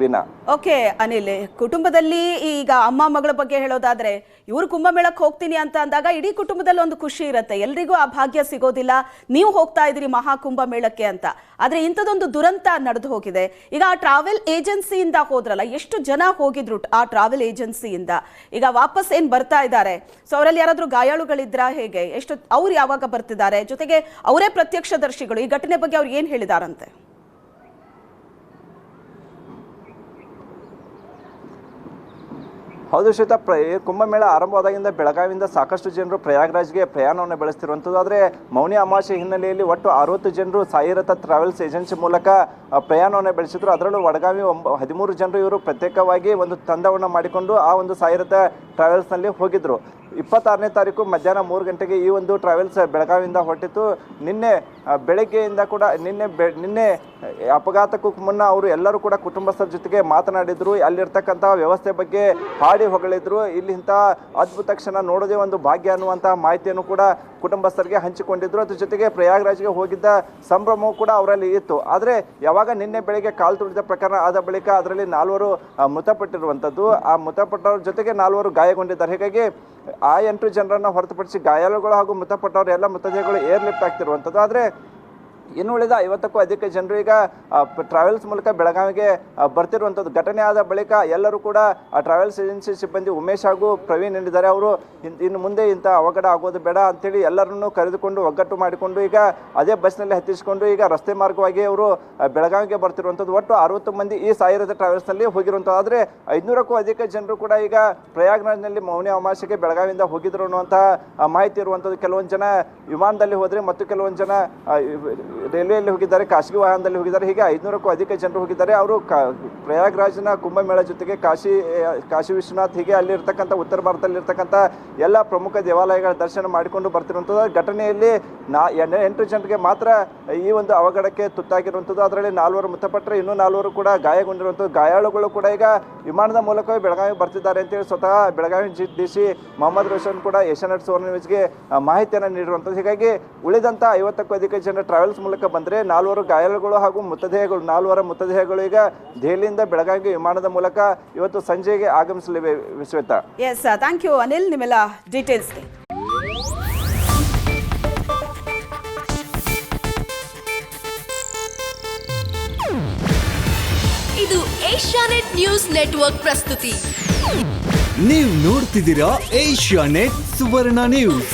ವಿನ. ಓಕೆ, ಅನಿಲ್, ಕುಟುಂಬದಲ್ಲಿ ಈಗ ಅಮ್ಮ ಮಗಳ ಬಗ್ಗೆ ಹೇಳೋದಾದ್ರೆ, ಇವ್ರು ಕುಂಭಮೇಳಕ್ಕೆ ಹೋಗ್ತೀನಿ ಅಂತ ಅಂದಾಗ ಇಡೀ ಕುಟುಂಬದಲ್ಲಿ ಒಂದು ಖುಷಿ ಇರುತ್ತೆ. ಎಲ್ರಿಗೂ ಆ ಭಾಗ್ಯ ಸಿಗೋದಿಲ್ಲ. ನೀವು ಹೋಗ್ತಾ ಇದ್ದೀರಿ ಮಹಾ ಕುಂಭಮೇಳಕ್ಕೆ ಅಂತ. ಆದ್ರೆ ಇಂಥದೊಂದು ದುರಂತ ನಡೆದು ಹೋಗಿದೆ. ಈಗ ಆ ಟ್ರಾವೆಲ್ ಏಜೆನ್ಸಿಯಿಂದ ಹೋದ್ರಲ್ಲ, ಎಷ್ಟು ಜನ ಹೋಗಿದ್ರು ಆ ಟ್ರಾವೆಲ್ ಏಜೆನ್ಸಿಯಿಂದ ಈಗ ವಾಪಸ್ ಏನ್ ಬರ್ತಾ ಇದ್ದಾರೆ? ಸೊ ಅವರಲ್ಲಿ ಯಾರಾದ್ರೂ ಗಾಯಾಳುಗಳಿದ್ರ ಹೇಗೆ? ಎಷ್ಟು, ಅವ್ರು ಯಾವಾಗ ಬರ್ತಿದ್ದಾರೆ? ಜೊತೆಗೆ ಅವರೇ ಪ್ರತ್ಯಕ್ಷದರ್ಶಿಗಳು, ಈ ಘಟನೆ ಬಗ್ಗೆ ಅವ್ರು ಏನ್ ಹೇಳಿದಾರಂತೆ? ಹೌದು ಶ್ವೇತಾ, ಪ್ರ, ಕುಂಭಮೇಳ ಆರಂಭವಾದಾಗಿಂದ ಬೆಳಗಾವಿಯಿಂದ ಸಾಕಷ್ಟು ಜನರು ಪ್ರಯಾಗ್ರಾಜ್ಗೆ ಪ್ರಯಾಣವನ್ನು ಬೆಳೆಸ್ತಿರುವಂಥದ್ದು. ಆದರೆ ಮೌನಿ ಅಮಾವಾಸ್ಯೆ ಹಿನ್ನೆಲೆಯಲ್ಲಿ ಒಟ್ಟು ಅರವತ್ತು ಜನರು ಸಾಯಿರಥ ಟ್ರಾವೆಲ್ಸ್ ಏಜೆನ್ಸಿ ಮೂಲಕ ಪ್ರಯಾಣವನ್ನು ಬೆಳೆಸಿದ್ರು. ಅದರಲ್ಲೂ ವಡಗಾವಿ ಒಂಬ ಹದಿಮೂರು ಜನರು ಇವರು ಪ್ರತ್ಯೇಕವಾಗಿ ಒಂದು ತಂಡವನ್ನು ಮಾಡಿಕೊಂಡು ಆ ಒಂದು ಸಾಯಿರಥ ಟ್ರಾವೆಲ್ಸ್ನಲ್ಲಿ ಹೋಗಿದ್ದರು ಇಪ್ಪತ್ತಾರನೇ ತಾರೀಕು ಮಧ್ಯಾಹ್ನ ಮೂರು ಗಂಟೆಗೆ ಈ ಒಂದು ಟ್ರಾವೆಲ್ಸ್ ಬೆಳಗಾವಿಯಿಂದ ಹೊರಟಿತ್ತು. ನಿನ್ನೆ ಬೆಳಗ್ಗೆಯಿಂದ ಕೂಡ ನಿನ್ನೆ ನಿನ್ನೆ ಅಪಘಾತಕ್ಕೂ ಮುನ್ನ ಅವರು ಎಲ್ಲರೂ ಕೂಡ ಕುಟುಂಬಸ್ಥರ ಜೊತೆಗೆ ಮಾತನಾಡಿದ್ರು. ಅಲ್ಲಿರ್ತಕ್ಕಂಥ ವ್ಯವಸ್ಥೆ ಬಗ್ಗೆ ಹಾಡಿ ಹೊಗಳಿದ್ರು. ಇಲ್ಲಿಂತ ಅದ್ಭುತ ಕ್ಷಣ ನೋಡೋದೇ ಒಂದು ಭಾಗ್ಯ ಅನ್ನುವಂತಹ ಮಾಹಿತಿಯನ್ನು ಕೂಡ ಕುಟುಂಬಸ್ಥರಿಗೆ ಹಂಚಿಕೊಂಡಿದ್ರು. ಅದ್ರ ಜೊತೆಗೆ ಪ್ರಯಾಗ್ರಾಜ್ಗೆ ಹೋಗಿದ್ದ ಸಂಭ್ರಮವೂ ಕೂಡ ಅವರಲ್ಲಿ ಇತ್ತು. ಆದರೆ ಯಾವಾಗ ನಿನ್ನೆ ಬೆಳಗ್ಗೆ ಕಾಲು ತುಳಿದ ಪ್ರಕರಣ ಆದ ಬಳಿಕ ಅದರಲ್ಲಿ ನಾಲ್ವರು ಮೃತಪಟ್ಟಿರುವಂಥದ್ದು. ಆ ಮೃತಪಟ್ಟವ್ರ ಜೊತೆಗೆ ನಾಲ್ವರು ಗಾಯಗೊಂಡಿದ್ದಾರೆ. ಹೀಗಾಗಿ ಆ ಎಂಟು ಜನರನ್ನು ಹೊರತುಪಡಿಸಿ ಗಾಯಾಳುಗಳು ಹಾಗೂ ಮೃತಪಟ್ಟವರು ಎಲ್ಲ ಮೃತದೇಹಗಳು ಏರ್ಲಿಫ್ಟ್ ಆಗ್ತಿರುವಂಥದ್ದು. ಆದರೆ ಇನ್ನು ಉಳಿದ ಐವತ್ತಕ್ಕೂ ಅಧಿಕ ಜನರು ಈಗ ಟ್ರಾವೆಲ್ಸ್ ಮೂಲಕ ಬೆಳಗಾವಿಗೆ ಬರ್ತಿರುವಂಥದ್ದು. ಘಟನೆ ಆದ ಬಳಿಕ ಎಲ್ಲರೂ ಕೂಡ ಟ್ರಾವೆಲ್ಸ್ ಏಜೆನ್ಸಿ ಸಿಬ್ಬಂದಿ ಉಮೇಶ್ ಹಾಗೂ ಪ್ರವೀಣ್ ಏನಿದ್ದಾರೆ ಅವರು ಇನ್- ಇನ್ನು ಮುಂದೆ ಇಂಥ ಅವಘಡ ಆಗೋದು ಬೇಡ ಅಂತೇಳಿ ಎಲ್ಲರನ್ನೂ ಕರೆದುಕೊಂಡು ಒಗ್ಗಟ್ಟು ಮಾಡಿಕೊಂಡು ಈಗ ಅದೇ ಬಸ್ನಲ್ಲಿ ಹತ್ತಿಸಿಕೊಂಡು ಈಗ ರಸ್ತೆ ಮಾರ್ಗವಾಗಿ ಅವರು ಬೆಳಗಾವಿಗೆ ಬರ್ತಿರುವಂಥದ್ದು. ಒಟ್ಟು ಅರವತ್ತು ಮಂದಿ ಈ ಸಾವಿರದ ಟ್ರಾವೆಲ್ಸ್ನಲ್ಲಿ ಹೋಗಿರುವಂಥದ್ದು ಆದರೆ ಐನೂರಕ್ಕೂ ಅಧಿಕ ಜನರು ಕೂಡ ಈಗ ಪ್ರಯಾಗ್ರಾಜ್ನಲ್ಲಿ ಮೌನಿ ಅಮಾಸೆಗೆ ಬೆಳಗಾವಿಯಿಂದ ಹೋಗಿದ್ರು ಅನ್ನುವಂಥ ಮಾಹಿತಿ ಇರುವಂಥದ್ದು. ಕೆಲವೊಂದು ಜನ ವಿಮಾನದಲ್ಲಿ ಹೋದರೆ ಮತ್ತು ಕೆಲವೊಂದು ಜನ ರೈಲ್ವೆಯಲ್ಲಿ ಹೋಗಿದ್ದಾರೆ, ಖಾಸಗಿ ವಾಹನದಲ್ಲಿ ಹೋಗಿದ್ದಾರೆ, ಹೀಗೆ ಐದುನೂರಕ್ಕೂ ಅಧಿಕ ಜನರು ಹೋಗಿದ್ದಾರೆ. ಅವರು ಕಾ, ಪ್ರಯಾಗ್ರಾಜ್ನ ಕುಂಭಮೇಳ ಜೊತೆಗೆ ಕಾಶಿ ಕಾಶಿ ವಿಶ್ವನಾಥ್ ಹೀಗೆ ಅಲ್ಲಿರ್ತಕ್ಕಂಥ ಉತ್ತರ ಭಾರತದಲ್ಲಿರ್ತಕ್ಕಂಥ ಎಲ್ಲ ಪ್ರಮುಖ ದೇವಾಲಯಗಳ ದರ್ಶನ ಮಾಡಿಕೊಂಡು ಬರ್ತಿರುವಂಥದ್ದು. ಘಟನೆಯಲ್ಲಿ ನಾ ಎಂಟು ಜನರಿಗೆ ಮಾತ್ರ ಈ ಒಂದು ಅವಘಡಕ್ಕೆ ತುತ್ತಾಗಿರುವಂಥದ್ದು. ಅದರಲ್ಲಿ ನಾಲ್ವರು ಮೃತಪಟ್ಟರೆ, ಇನ್ನೂ ನಾಲ್ವರು ಕೂಡ ಗಾಯಗೊಂಡಿರುವಂಥದ್ದು. ಗಾಯಾಳುಗಳು ಕೂಡ ಈಗ ವಿಮಾನದ ಮೂಲಕವೇ ಬೆಳಗಾವಿ ಬರ್ತಿದ್ದಾರೆ ಅಂತೇಳಿ ಸ್ವತಃ Belagavi G, D, C Mohammed Roshan ಕೂಡ ಏಷ್ಯಾನೆಟ್ ಸುವರ್ಣ ನ್ಯೂಸ್ಗೆ ಮಾಹಿತಿಯನ್ನು ನೀಡಿರುವಂಥದ್ದು. ಹೀಗಾಗಿ ಉಳಿದಂಥ ಐವತ್ತಕ್ಕೂ ಅಧಿಕ ಜನ ಟ್ರಾವೆಲ್ಸ್ ಮೂಲಕ ಬಂದರೆ ನಾಲ್ವರು ಗಾಯಾಳುಗಳು ಹಾಗೂ ಮೃತದೇಹಗಳು ನಾಲ್ವರ ಮೃತದೇಹಗಳು ಈಗ ದೆಹಲಿಯಿಂದ ಬೆಳಗಾವಿಗೆ ವಿಮಾನದ ಮೂಲಕ ಇವತ್ತು ಸಂಜೆಗೆ ಆಗಮಿಸಲಿವೆ ವಿಶ್ವೇತ ಎಸ್ ಥ್ಯಾಂಕ್ ಯು ಅನಿಲ್ ನಿಮ್ಮೆಲ್ಲ ಡೀಟೇಲ್ಸ್ಗೆ ಇದು ಏಷ್ಯಾನೆಟ್ ನ್ಯೂಸ್ ನೆಟ್ವರ್ಕ್ ಪ್ರಸ್ತುತಿ. ನೀವು ನೋಡ್ತಿದ್ದೀರಾ ಏಷ್ಯಾ ನೆಟ್ ಸುವರ್ಣ ನ್ಯೂಸ್.